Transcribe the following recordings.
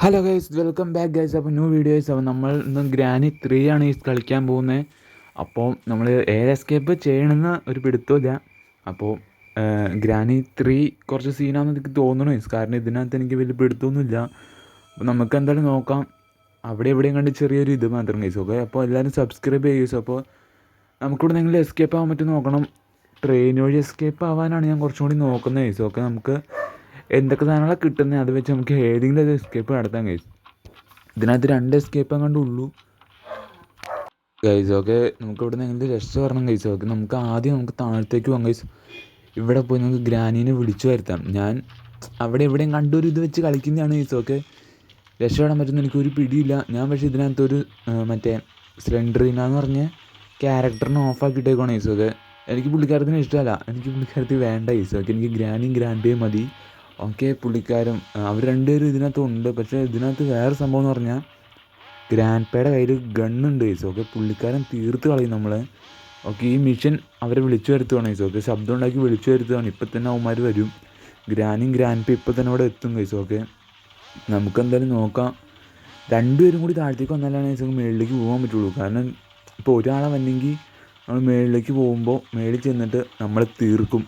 Hello guys welcome back guys അപ്പോൾ new videos അപ്പോൾ നമ്മൾ ഇന്ന് ഗ്രാനി ത്രീ ആണ് ഈ കളിക്കാൻ പോകുന്നത് അപ്പോൾ നമ്മൾ എയർ എസ്കേപ്പ് ചെയ്യണമെന്ന് ഒരു പിടുത്തമില്ല അപ്പോൾ ഗ്രാനി ത്രീ കുറച്ച് സീനാണെന്ന് എനിക്ക് തോന്നണു കാരണം ഇതിനകത്ത് എനിക്ക് വലിയ പിടുത്തമൊന്നുമില്ല അപ്പോൾ നമുക്ക് എന്തായാലും നോക്കാം. അവിടെ എവിടെയും കണ്ട് ചെറിയൊരു ഇത് മാത്രം ഗൈസ് ഓക്കെ അപ്പോൾ എല്ലാവരും സബ്സ്ക്രൈബ് ചെയ്യുക അപ്പോൾ നമുക്കിവിടെ നിങ്ങൾ എസ്കേപ്പ് ആവാൻ പറ്റും നോക്കണം. ട്രെയിൻ വഴി എസ്കേപ്പ് ആവാനാണ് ഞാൻ കുറച്ചും കൂടി നോക്കുന്നത് ഗൈസ് ഓക്കെ നമുക്ക് എന്തൊക്കെ സാധനങ്ങളാണ് കിട്ടുന്നത് അത് വെച്ച് നമുക്ക് ഏതെങ്കിലും ഒരു എസ്കേപ്പ് നടത്താൻ കഴിയും ഇതിനകത്ത് രണ്ട് എസ്കേപ്പ് അങ്ങാണ്ട് ഉള്ളൂ. ഗൈസ് ഓക്കെ നമുക്ക് ഇവിടെ നിന്ന് എങ്ങനെ രക്ഷ വരണം ഗൈസ് ഓക്കെ നമുക്ക് ആദ്യം നമുക്ക് താഴത്തേക്ക് പോകാം ഗൈസ് ഇവിടെ പോയി നമുക്ക് ഗ്രാനീനെ വിളിച്ചു വരുത്താം. ഞാൻ അവിടെ എവിടെയും കണ്ടൊരു ഇത് വെച്ച് കളിക്കുന്നതാണ് ഗൈസ് ഓക്കെ രക്ഷപ്പെടാൻ പറ്റുന്ന എനിക്കൊരു പിടിയില്ല. ഞാൻ പക്ഷേ ഇതിനകത്തൊരു മറ്റേ സ്ലെൻഡറിന എന്ന് പറഞ്ഞ ക്യാരക്ടറിനെ ഓഫാക്കിയിട്ടേക്കാണ് ഗൈസ് ഓക്കെ എനിക്ക് പുള്ളിക്കാരത്തിന് ഇഷ്ടമല്ല. എനിക്ക് പുള്ളിക്കാരത്തിൽ വേണ്ട ഗൈസ് ഓക്കെ എനിക്ക് ഗ്രാൻഡേയും മതി. ഓക്കെ പുള്ളിക്കാരും അവർ രണ്ടുപേരും ഇതിനകത്ത് ഉണ്ട്. പക്ഷേ ഇതിനകത്ത് വേറെ സംഭവം എന്ന് പറഞ്ഞാൽ ഗ്രാൻഡ് പേയുടെ കയ്യിൽ ഗണ്ണുണ്ട് ഗൈസ് ഓക്കെ പുള്ളിക്കാരൻ തീർത്ത് കളയും നമ്മൾ ഓക്കെ ഈ മിഷൻ അവരെ വിളിച്ചു വരുത്തുവാണ് ഗൈസ് ഓക്കെ ശബ്ദം ഉണ്ടാക്കി വിളിച്ചു വരുത്തുവാണ്. ഇപ്പം തന്നെ അവന്മാർ വരും. ഗ്രാനും ഗ്രാൻഡ് പേ ഇപ്പം തന്നെ അവിടെ എത്തും ഗൈസ് ഓക്കെ നമുക്കെന്തായാലും നോക്കാം. രണ്ടുപേരും കൂടി താഴത്തേക്ക് വന്നാലാണ് ഗൈസ് മുകളിലേക്ക് പോകാൻ പറ്റുള്ളൂ. കാരണം ഇപ്പോൾ ഒരാളെ വന്നെങ്കിൽ നമ്മൾ മുകളിലേക്ക് പോകുമ്പോൾ മേളിൽ ചെന്നിട്ട് നമ്മളെ തീർക്കും.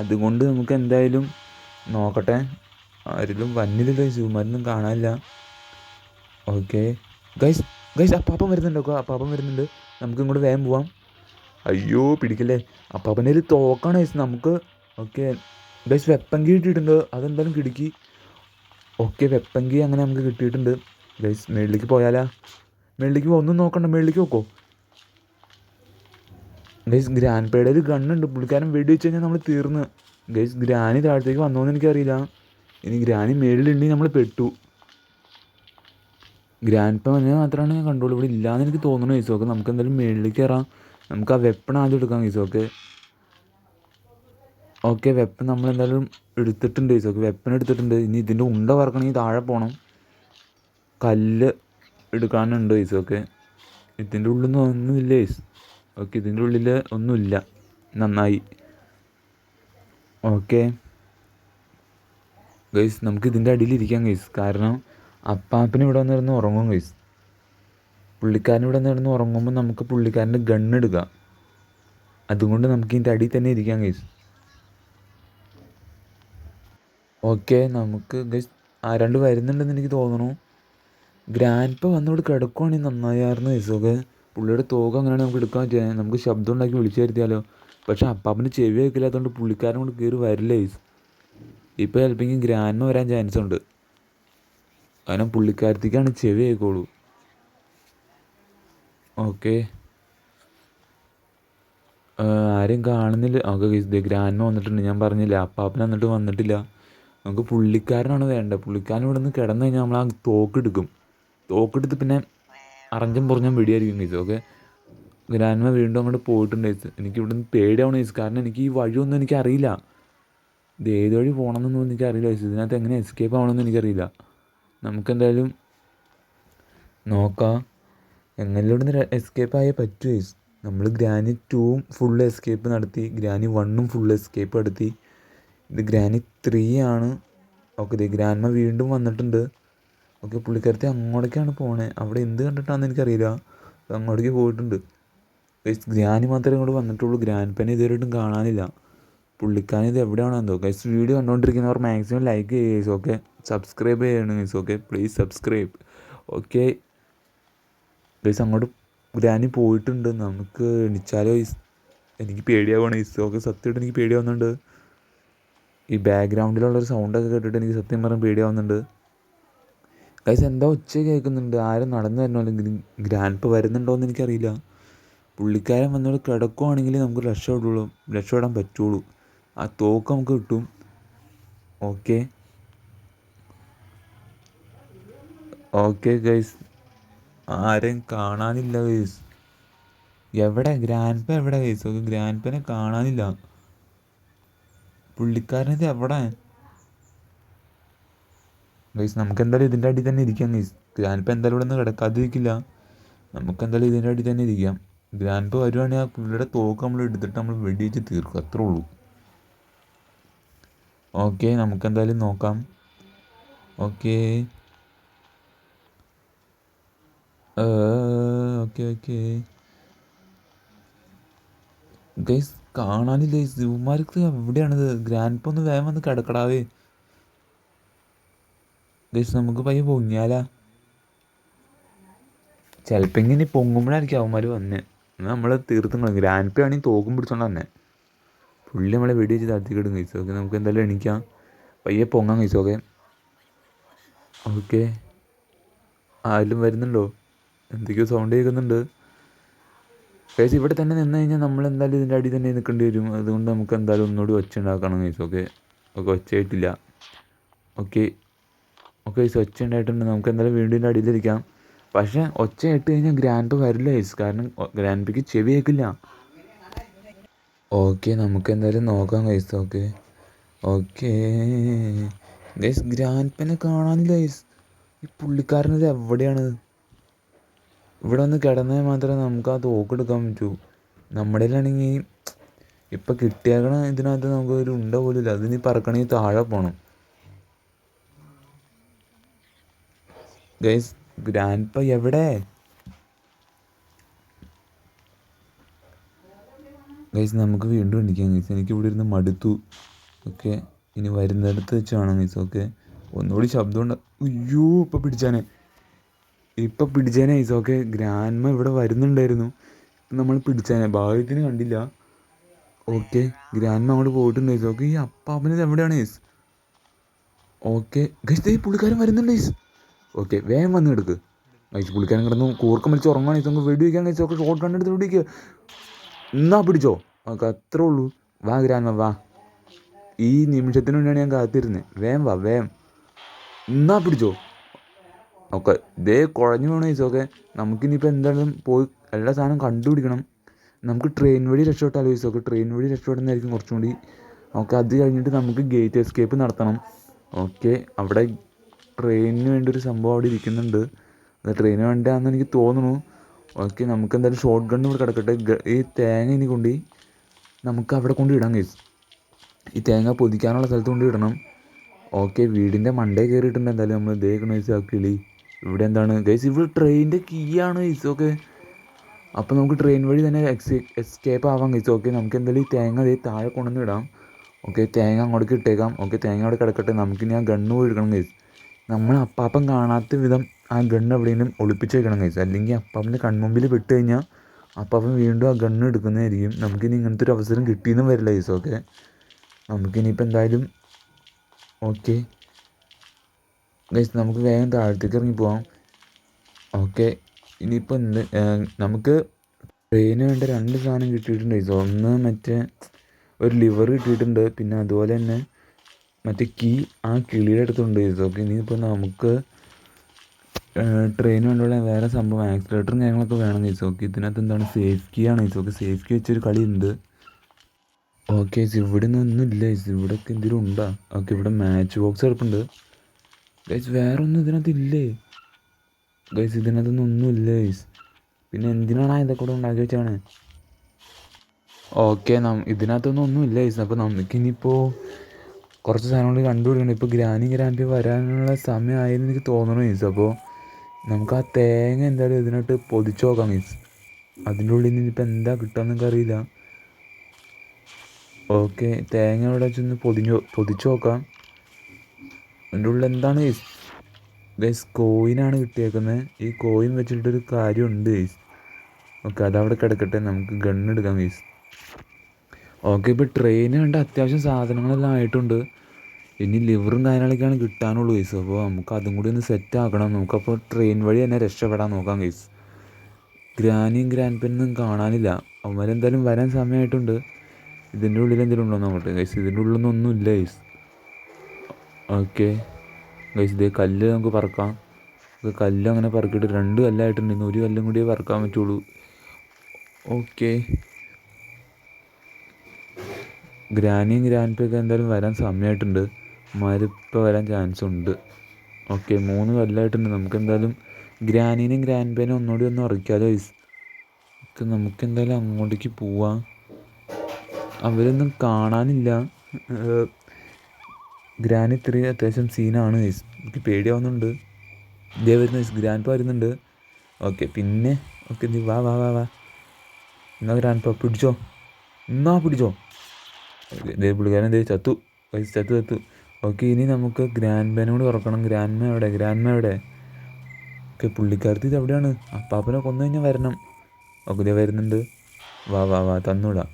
അതുകൊണ്ട് നമുക്ക് എന്തായാലും നോക്കട്ടെ. ആരിലും വന്നില്ലല്ലോ സുമാരൊന്നും കാണാനില്ല. ഓക്കെ ഗൈസ് ഗൈസ് അപ്പാപ്പൻ വരുന്നുണ്ട് അപ്പാപ്പൻ വരുന്നുണ്ട്. നമുക്ക് ഇങ്ങോട്ട് വേഗം പോവാം. അയ്യോ പിടിക്കല്ലേ. അപ്പാപ്പന്റെ ഒരു തോക്കാണ് ഗൈസ് നമുക്ക്. ഓക്കെ ഗൈസ് വെപ്പങ്കി കിട്ടിയിട്ടുണ്ട്. അതെന്തായാലും കിടുക്കി. ഓക്കെ വെപ്പങ്കി അങ്ങനെ നമുക്ക് കിട്ടിയിട്ടുണ്ട്. ഗൈസ് മേളിലേക്ക് പോയാലാ. മേളിലേക്ക് ഒന്നും നോക്കണ്ട. മേളിലേക്ക് നോക്കോ ഗൈസ് ഗ്രാൻഡ് പേയുടെ ഗണ്ണുണ്ട്. പുള്ളിക്കാരൻ വെടി വെച്ച് കഴിഞ്ഞാൽ നമ്മൾ തീർന്ന്. ഗൈസ് ഗ്രാനി താഴത്തേക്ക് വന്നോന്ന് എനിക്കറിയില്ല. ഇനി ഗ്രാനി മേളിലുണ്ടെങ്കിൽ നമ്മൾ പെട്ടു. ഗ്രാൻഡ് പ വന്നത് മാത്രമാണ് ഞാൻ കണ്ടോളൂ ഇവിടെ ഇല്ലാന്ന് എനിക്ക് തോന്നുന്നു ഈസോക്ക് നമുക്ക് എന്തായാലും മേളിലേക്ക് കയറാം നമുക്ക് ആ വെപ്പൺ ആദ്യം എടുക്കാം ഈസോക്ക് ഓക്കെ. വെപ്പൺ നമ്മൾ എന്തായാലും എടുത്തിട്ടുണ്ട് ഈസോക്ക് വെപ്പൺ എടുത്തിട്ടുണ്ട്. ഇനി ഇതിന്റെ ഉണ്ട വറക്കണമെങ്കിൽ താഴെ പോകണം കല്ല് എടുക്കാനുണ്ട് ഈസോക്ക് ഇതിന്റെ ഉള്ളിൽ നിന്ന് ഒന്നുമില്ല ഓക്കെ ഇതിന്റെ ഉള്ളിൽ ഒന്നുമില്ല. നന്നായി. ഓക്കെ ഗൈസ് നമുക്ക് ഇതിന്റെ അടിയിൽ ഇരിക്കാം ഗൈസ് കാരണം അപ്പാപ്പന് ഇവിടെ വന്നിരുന്ന് ഉറങ്ങും ഗൈസ് പുള്ളിക്കാരൻ ഇവിടെ നിന്നിരുന്ന് ഉറങ്ങുമ്പോൾ നമുക്ക് പുള്ളിക്കാരന്റെ ഗണ്ണ് എടുക്കാം അതുകൊണ്ട് നമുക്ക് ഇതിന്റെ അടിയിൽ തന്നെ ഇരിക്കാം ഗൈസ് ഓക്കെ നമുക്ക് ഗൈസ് ആരാണ്ട് വരുന്നുണ്ടെന്ന് എനിക്ക് തോന്നണു ഗ്രാൻഡ്പ വന്നോട് കിടക്കുവാണെങ്കിൽ നന്നായിരുന്നു ഗൈസ് ഓക്കെ പുള്ളിയുടെ തോക അങ്ങനെയാണ് നമുക്ക് എടുക്കാൻ നമുക്ക് ശബ്ദം ഉണ്ടാക്കി വിളിച്ചു വരുത്തിയാലോ? പക്ഷെ അപ്പാപ്പന് ചെവി വെക്കില്ലാത്തതുകൊണ്ട് പുള്ളിക്കാരൻ കൊണ്ട് കയറി വരില്ല ഇപ്പോൾ ചിലപ്പോൾ ഗ്രാൻഡ് വരാൻ ചാൻസ് ഉണ്ട്. കാരണം പുള്ളിക്കാരത്തേക്കാണ് ചെവി കേൾക്കുള്ളൂ ഓക്കെ. ആരും കാണുന്നില്ല. ഓക്കെ ഗ്രാൻഡ് വന്നിട്ടുണ്ട്. ഞാൻ പറഞ്ഞില്ല അപ്പാപ്പൻ എന്നിട്ട് വന്നിട്ടില്ല. നമുക്ക് പുള്ളിക്കാരനാണ് വേണ്ടത് പുള്ളിക്കാരൻ ഇവിടെ നിന്ന് കിടന്നു കഴിഞ്ഞാൽ നമ്മൾ ആ തോക്കെടുക്കും. തോക്കെടുത്ത് പിന്നെ അറഞ്ചം പുറഞ്ഞം വെടിയായിരിക്കും ഗീസ് ഓക്കെ? ഗ്രാൻഡ്മ വീണ്ടും അങ്ങോട്ട് പോയിട്ടുണ്ട്. ഗൈസ് എനിക്ക് ഇവിടെ നിന്ന് പേടിയാവണം ഗൈസ് കാരണം എനിക്ക് ഈ വഴിയൊന്നും എനിക്കറിയില്ല. ഇത് ഏത് വഴി പോകണമെന്നൊന്നും എനിക്കറിയില്ല ഗൈസ് ഇതിനകത്ത് എങ്ങനെ എസ്കേപ്പ് ആവണമെന്ന് എനിക്കറിയില്ല. നമുക്കെന്തായാലും നോക്കാം. എങ്ങനെ ഇവിടുന്ന് എസ്കേപ്പ് ആയേ പറ്റൂ ഗൈസ് നമ്മൾ ഗ്രാനി ടൂവും ഫുൾ എസ്കേപ്പ് നടത്തി. ഗ്രാനി വണ്ണും ഫുൾ എസ്കേപ്പ് നടത്തി. ഇത് ഗ്രാനി ത്രീ ആണ്. ഓക്കെ ഇത് ഗ്രാൻഡ്മ വീണ്ടും വന്നിട്ടുണ്ട്. ഓക്കെ പുള്ളിക്കാരത്തി അങ്ങോട്ടേക്കാണ് പോണേ. അവിടെ എന്ത് കണ്ടിട്ടാണെന്ന് എനിക്കറിയില്ല. അങ്ങോട്ടേക്ക് പോയിട്ടുണ്ട്. ഗൈസ് ഗ്രാനി മാത്രമേ ഇങ്ങോട്ട് വന്നിട്ടുള്ളൂ. ഗ്രാൻഡ് പെന്നെ ഇതുവരെയായിട്ടും കാണാനില്ല. പുള്ളിക്കാരൻ ഇത് എവിടെയാണോ എന്തോ. ഗൈസ് വീഡിയോ കണ്ടുകൊണ്ടിരിക്കുന്നവർ മാക്സിമം ലൈക്ക് ചെയ്യുക ഗൈസ് ഓക്കെ സബ്സ്ക്രൈബ് ചെയ്യണം guys okay please subscribe okay guys അങ്ങോട്ട് ഗ്രാനി പോയിട്ടുണ്ട്. നമുക്ക് എണിച്ചാലോ ഗൈസ് എനിക്ക് പേടിയാവുകയാണ് ഗൈസ് ഓക്കെ സത്യമായിട്ട് എനിക്ക് പേടിയാവുന്നുണ്ട്. ഈ ബാക്ക്ഗ്രൗണ്ടിലുള്ള ബാക്ക്ഗ്രൗണ്ടിലുള്ളൊരു സൗണ്ടൊക്കെ കേട്ടിട്ട് എനിക്ക് സത്യം പറയാൻ പേടിയാവുന്നുണ്ട്. ഗൈസ് എന്താ ഉച്ച കേൾക്കുന്നുണ്ട്? ആരും നടന്നു വരണോ? അല്ലെങ്കിൽ ഗ്രാൻഡ് വരുന്നുണ്ടോ എന്ന് എനിക്കറിയില്ല. പുള്ളിക്കാരൻ വന്നോട് കിടക്കുവാണെങ്കിൽ നമുക്ക് രക്ഷപ്പെടുള്ളൂ രക്ഷപ്പെടാൻ പറ്റുള്ളൂ. ആ തോക്ക് നമുക്ക് കിട്ടും. ഓക്കെ. Okay guys. ആരെയും കാണാനില്ല ഗൈസ്. എവിടെ? ഗ്രാൻഡ് പ എവിടെ ഗൈസ്? ഓക്കെ ഗ്രാൻഡ് പനെ കാണാനില്ല. പുള്ളിക്കാരനത് എവിടെ? ഗൈസ് നമുക്ക് എന്തായാലും ഇതിന്റെ അടി തന്നെ ഇരിക്കാം ഗൈസ്. ഗ്രാൻഡ് എന്തായാലും ഇവിടെ നിന്ന് കിടക്കാതിരിക്കില്ല. നമുക്ക് എന്തായാലും ഇതിന്റെ അടി തന്നെ ഇരിക്കാം. ഗ്രാൻഡ് വരുവാണെങ്കിൽ ആ പുള്ളിയുടെ തോക്ക് നമ്മൾ എടുത്തിട്ട് നമ്മൾ വെടിവെച്ച് തീർക്കും. അത്രേ ഉള്ളൂ. ഓക്കെ നമുക്ക് എന്തായാലും നോക്കാം. ഓക്കെ ഓക്കെ ഓക്കെ ഗൈസ് കാണാനില്ല? ഇവന്മാർക്ക് എവിടെയാണിത് ഗ്രാൻഡ് ഒന്ന് വേഗം വന്ന് കിടക്കടാവേ. ഗൈസ് നമുക്ക് പയ്യെ പൊങ്ങിയാലാ. ചിലപ്പോൾ ഇങ്ങനെ പൊങ്ങുമ്പോഴായിരിക്കും അവന്മാർ വന്നെ. നമ്മൾ തീർത്തും ഗ്രാൻഡ് പേ ആണെങ്കിൽ തോക്കും പിടിച്ചോണ്ട് തന്നെ പുള്ളി നമ്മളെ വെടി വെച്ച് താഴ്ത്തിക്കിടും കഴിച്ചു ഓക്കെ നമുക്ക് എന്തായാലും എണീക്കാം. പയ്യെ പൊങ്ങാൻ കഴിച്ചു ഓക്കെ. ആരും വരുന്നുണ്ടോ? എന്തൊക്കെയോ സൗണ്ട് കേൾക്കുന്നുണ്ട്. കഴിച്ച് ഇവിടെ തന്നെ നിന്ന് കഴിഞ്ഞാൽ നമ്മൾ എന്തായാലും ഇതിന്റെ അടി തന്നെ നിൽക്കേണ്ടി വരും. അതുകൊണ്ട് നമുക്ക് എന്തായാലും ഒന്നുകൂടി ഒച്ച ഉണ്ടാക്കണം കഴിച്ചു ഓക്കെ. ഓക്കെ ഒച്ചയായിട്ടില്ല ഓക്കെ. ഓക്കെ കഴിച്ച് ഒച്ച ഉണ്ടായിട്ടുണ്ട്. നമുക്ക് എന്തായാലും വീണ്ടും അടിയിലിരിക്കാം. പക്ഷേ ഒച്ച ഇട്ട് കഴിഞ്ഞാൽ ഗ്രാൻഡ് വരില്ല ഗൈസ് കാരണം ഗ്രാൻഡിക്ക് ചെവി കേൾക്കില്ല ഓക്കെ നമുക്ക് എന്തായാലും നോക്കാം ഗൈസ് ഓക്കെ ഓക്കെ ഗൈസ് ഗ്രാൻഡ് പേനെ കാണാനില്ല ഗൈസ് ഈ പുള്ളിക്കാരനത് എവിടെയാണ്? ഇവിടെ ഒന്ന് കിടന്നാൽ മാത്രമേ നമുക്ക് ആ തോക്കെടുക്കാൻ പറ്റൂ. നമ്മുടെ ആണെങ്കിൽ ഇപ്പം കിട്ടിയേക്കണ ഇതിനകത്ത് നമുക്ക് ഒരു ഉണ്ട പോലില്ല അതിന് പറക്കണമെങ്കിൽ താഴെ പോകണം ഗൈസ് ഗ്രാൻഡ് പ എവിടെ? ഗൈസ് നമുക്ക് വീണ്ടും അടിക്കാം ഗൈസ്. എനിക്ക് ഇവിടെ ഇരുന്ന് മടുത്തു. ഓക്കെ ഇനി വരുന്നിടത്ത് വെച്ച് വേണം ഗൈസ് ഓക്കെ. ഒന്നുകൂടി ശബ്ദം ഉണ്ട് അയ്യോ ഇപ്പം പിടിച്ചാനെ. ഇപ്പം പിടിച്ചേനെ ഗൈസ് ഓക്കെ. ഗ്രാൻഡ്മ ഇവിടെ വരുന്നുണ്ടായിരുന്നു. നമ്മൾ പിടിച്ചേനെ. ഭാഗ്യത്തിന് കണ്ടില്ല. ഓക്കെ ഗ്രാൻഡ്മ അങ്ങോട്ട് പോയിട്ടുണ്ട് ഗൈസ് ഓക്കെ. ഈ അപ്പാപ്പനത് എവിടെയാണ് ഗൈസ്? ഓക്കെ. ഗൈസ് ഈ പുള്ളിക്കാരൻ വരുന്നുണ്ട് ഗൈസ്. ഓക്കെ വേഗം വന്ന് എടുക്ക് ഗൈസ് പുള്ളിക്കാരൻ കിടന്നു കൂർക്കം വലിച്ച് ഉറങ്ങാണ് ഇതൊക്കെ വെടി വയ്ക്കാൻ കഴിച്ചു ഒക്കെ ഷോർട്ട് ഗൺ എടുത്ത് വെടിക്കുക എന്നാ പിടിച്ചോ? ഓക്കെ അത്രേ ഉള്ളൂ. വാ ഗ്രാൻമ വാ. ഈ നിമിഷത്തിന് വേണ്ടിയാണ് ഞാൻ കാത്തിരുന്നത് വേം വാ വേം. എന്നാ പിടിച്ചോ? ഓക്കെ ഇതേ കുഴഞ്ഞു വേണം ഗൈസ് ഓക്കെ നമുക്കിനിയിപ്പോൾ എന്തായാലും പോയി എല്ലാ സാധനം കണ്ടുപിടിക്കണം. നമുക്ക് ട്രെയിൻ വഴി രക്ഷപ്പെട്ടാലോ ഗൈസ് ഓക്കെ ട്രെയിൻ വഴി രക്ഷപ്പെടുന്നതായിരിക്കും കുറച്ചും കൂടി. ഓക്കെ അത് കഴിഞ്ഞിട്ട് നമുക്ക് ഗേറ്റ് എസ്കേപ്പ് നടത്തണം. ഓക്കെ അവിടെ ട്രെയിനിന് വേണ്ടി ഒരു സംഭവം അവിടെ ഇരിക്കുന്നുണ്ട്. അത് ട്രെയിന് വേണ്ടിയാണെന്ന് എനിക്ക് തോന്നുന്നു. ഓക്കെ നമുക്ക് എന്തായാലും ഷോർട്ട് ഗണ്ണും ഇവിടെ കിടക്കട്ടെ. ഈ തേങ്ങ ഇനി കൊണ്ട് നമുക്ക് അവിടെ കൊണ്ട് ഇടാം കേസ് ഈ തേങ്ങ പൊതിക്കാനുള്ള സ്ഥലത്ത് കൊണ്ട് ഇടണം. ഓക്കെ വീടിന്റെ മണ്ടേ കയറിയിട്ടുണ്ട്. എന്തായാലും നമ്മൾ ഇതേക്കണ ഗൈസ് ആ കിളി. ഇവിടെ എന്താണ്? ഗൈസ് ഇവിടെ ട്രെയിനിന്റെ കീ ആണ് ഗൈസ് ഓക്കെ. അപ്പോൾ നമുക്ക് ട്രെയിൻ വഴി തന്നെ എക്സ് എസ്കേപ്പ് ആവാം ഗൈസ് ഓക്കെ നമുക്ക് എന്തായാലും ഈ തേങ്ങ ദേ താഴെ കൊണ്ടുവന്ന് ഇടാം. ഓക്കെ തേങ്ങ അങ്ങോട്ടേക്ക് ഇട്ടേക്കാം. ഓക്കെ തേങ്ങ അവിടെ കിടക്കട്ടെ. നമുക്കിനി ആ ഗണ്ണ് പോയി എടുക്കണം ഗൈസ് നമ്മൾ അപ്പാപ്പൻ കാണാത്ത വിധം ആ ഗണ്ണ് എവിടെയെങ്കിലും ഒളിപ്പിച്ച് വെക്കണം ഗൈസ് അല്ലെങ്കിൽ അപ്പാപ്പന്റെ കൺമുമ്പിൽ പെട്ട് കഴിഞ്ഞാൽ അപ്പാപ്പൻ വീണ്ടും ആ ഗണ്ണ് എടുക്കുന്നതായിരിക്കും. നമുക്കിനി ഇങ്ങനത്തെ ഒരു അവസരം കിട്ടിയെന്നും വരില്ല ഗൈസ് ഓക്കെ നമുക്കിനിയിപ്പോൾ എന്തായാലും ഓക്കെ ഗൈസ് നമുക്ക് വേഗം താഴത്തേക്ക് ഇറങ്ങി പോവാം. ഓക്കെ ഇനിയിപ്പോൾ എന്ത് നമുക്ക് ട്രെയിന് വേണ്ട രണ്ട് സാധനം കിട്ടിയിട്ടുണ്ട് ഗൈസ് ഒന്ന് മറ്റേ ഒരു ലിവർ കിട്ടിയിട്ടുണ്ട്. പിന്നെ അതുപോലെ തന്നെ മറ്റേ കീ ആ കിളിയുടെ അടുത്തുണ്ട്. ഗൈസ് ഓക്കെ ഇനിയിപ്പോൾ നമുക്ക് ട്രെയിൻ വേണ്ടിയുള്ള വേറെ സംഭവം ആക്സിലേറ്ററും കാര്യങ്ങളൊക്കെ വേണം ചോദിച്ചു ഓക്കെ ഇതിനകത്ത് എന്താണ്? സേഫ് കീ ആണ്. ചോദിച്ചു ഓക്കെ സേഫ് കീ വെച്ചൊരു കളിയുണ്ട്. ഓക്കെ ഇവിടെ ഒന്നുമില്ല ഗൈസ് ഇവിടെ ഒക്കെ എന്തെങ്കിലും ഉണ്ടോ? ഓക്കെ ഇവിടെ മാച്ച് ബോക്സ് കിടപ്പുണ്ട്. ഗൈസ് വേറെ ഒന്നും ഇതിനകത്ത് ഇല്ലേ? ഗൈസ് ഇതിനകത്തൊന്നും ഒന്നുമില്ല ഗൈസ് പിന്നെ എന്തിനാണ് ഇതൊക്കെ കൂടെ ഉണ്ടാക്കി വെച്ചാണ് ഓക്കെ നം ഇതിനകത്തൊന്നും ഒന്നുമില്ല ഗൈസ് അപ്പോൾ നമുക്കിനിയിപ്പോൾ കുറച്ച് സാധനം കൂടി കണ്ടുപിടിക്കണം. ഇപ്പോൾ ഗ്രാനി ഗ്രാൻഡ് വരാനുള്ള സമയമായെന്ന് എനിക്ക് തോന്നണം മീൻസ് അപ്പോൾ നമുക്ക് ആ തേങ്ങ എന്തായാലും ഇതിനോട്ട് പൊതിച്ച് നോക്കാം മീൻസ് അതിന്റെ ഉള്ളിൽ നിന്ന് ഇപ്പം എന്താ കിട്ടുക അറിയില്ല ഓക്കെ തേങ്ങ ഇവിടെ വെച്ചൊന്ന് പൊതിഞ്ഞു പൊതിച്ച് നോക്കാം. അതിന്റെ ഉള്ളിൽ എന്താണ് ഗൈസ് ഗൈസ് കോയിനാണ് കിട്ടിയേക്കുന്നത് ഈ കോയിൻ വെച്ചിട്ടൊരു കാര്യമുണ്ട് ഗൈസ് ഓക്കെ അതവിടെ കിടക്കട്ടെ. നമുക്ക് ഗണ്ണെടുക്കാം ഗൈസ് ഓക്കെ ഇപ്പോൾ ട്രെയിന് വേണ്ട അത്യാവശ്യം സാധനങ്ങളെല്ലാം ആയിട്ടുണ്ട്. ഇനി ലിവറും കാര്യങ്ങളൊക്കെയാണ് കിട്ടാനുള്ളൂ ഗൈസ് അപ്പോൾ നമുക്ക് അതും കൂടി ഒന്ന് സെറ്റ് ആക്കണം. നമുക്കപ്പോൾ ട്രെയിൻ വഴി തന്നെ രക്ഷപ്പെടാൻ നോക്കാം ഗൈസ് ഗ്രാനിയും ഗ്രാൻഡ് പെന്നും കാണാനില്ല. അവന്മാരെന്തായാലും വരാൻ സമയമായിട്ടുണ്ട് ഇതിന്റെ ഉള്ളിൽ എന്തെങ്കിലും ഉണ്ടോ നോക്കട്ടെ ഗൈസ് ഇതിന്റെ ഉള്ളിലൊന്നും ഒന്നുമില്ല ഗൈസ് ഓക്കെ ഗൈസ് ഇതേ കല്ല് നമുക്ക് പറക്കാം. കല്ല് അങ്ങനെ പറക്കിയിട്ട് രണ്ട് കല്ലായിട്ടുണ്ട്. ഇനി ഒരു കല്ലും കൂടിയേ പറക്കാൻ പറ്റുള്ളൂ. ഓക്കെ ഗ്രാനിയും ഗ്രാൻഡ് ഒക്കെ എന്തായാലും വരാൻ സമയമായിട്ടുണ്ട് മരിപ്പോൾ വരാൻ ചാൻസ് ഉണ്ട്. ഓക്കെ മൂന്ന് കൊല്ലമായിട്ടുണ്ട് നമുക്ക് എന്തായാലും ഗ്രാനീനെയും ഗ്രാൻഡ് പേനും ഒന്നുകൂടി ഒന്ന് ഉറക്കാലോ ഗൈസ് ഒക്കെ നമുക്ക് എന്തായാലും അങ്ങോട്ടേക്ക് പോവാം. അവരൊന്നും കാണാനില്ല. ഗ്രാനി ഇത്രയും അത്യാവശ്യം സീനാണ് ഗൈസ് എനിക്ക് പേടിയാവുന്നുണ്ട്. ഇതേ വരുന്ന ഗൈസ് ഗ്രാൻഡ് വരുന്നുണ്ട്. ഓക്കെ പിന്നെ ഓക്കെ നീ വാ വാ വാ വാ. എന്നാ ഗ്രാൻഡ് പിടിച്ചോ. എന്നാ പിടിച്ചോ. ദേ പുള്ളിക്കാരൻ ദേ ചത്തു. പൈസ ചത്തു ചത്തു. ഓക്കെ ഇനി നമുക്ക് ഗ്രാൻഡ് പാനോട് ഉറക്കണം. ഗ്രാൻഡ് മാ എവിടെ? ഗ്രാൻഡ് മാ എവിടെ? ഓക്കെ പുള്ളിക്കാരത്തി ഇത് എവിടെയാണ്? അപ്പാപ്പനെ കൊന്നു കഴിഞ്ഞാൽ വരണം. ഓക്കെ ഇതേ വരുന്നുണ്ട്. വാ വാ വാ തന്നൂടാ.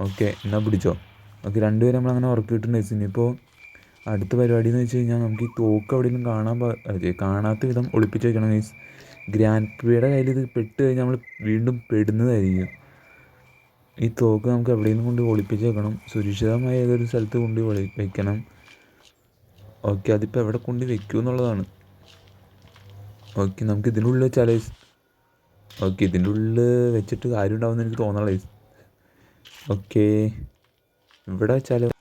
ഓക്കെ എന്നാൽ പിടിച്ചോ. ഓക്കെ രണ്ടുപേരും നമ്മളങ്ങനെ ഉറക്കിയിട്ടുണ്ട് ഇനിയിപ്പോൾ അടുത്ത പരിപാടി എന്ന് വെച്ച് കഴിഞ്ഞാൽ നമുക്ക് ഈ തോക്ക് എവിടെയെങ്കിലും കാണാൻ കാണാത്ത വിധം ഒളിപ്പിച്ച് വെക്കണം മീൻസ് ഗ്രാൻഡ് പിയുടെ കയ്യിൽ ഇത് പെട്ട് കഴിഞ്ഞാൽ നമ്മൾ വീണ്ടും പെടുന്നതായിരിക്കും. ഈ തോക്ക് നമുക്ക് എവിടെയെങ്കിലും കൊണ്ട് ഒളിപ്പിച്ച് വെക്കണം. സുരക്ഷിതമായ ഏതൊരു സ്ഥലത്ത് കൊണ്ട് ഒളി വെക്കണം. ഓക്കെ അതിപ്പോൾ എവിടെ കൊണ്ട് വെക്കും എന്നുള്ളതാണ്. ഓക്കെ നമുക്ക് ഇതിന്റെ ഉള്ളിൽ വെച്ചാൽ ഓക്കെ ഇതിന്റെ ഉള്ളിൽ വെച്ചിട്ട് കാര്യം ഉണ്ടാവുമെന്ന് എനിക്ക് തോന്നണേ ഓക്കെ ഇവിടെ വെച്ചാലോ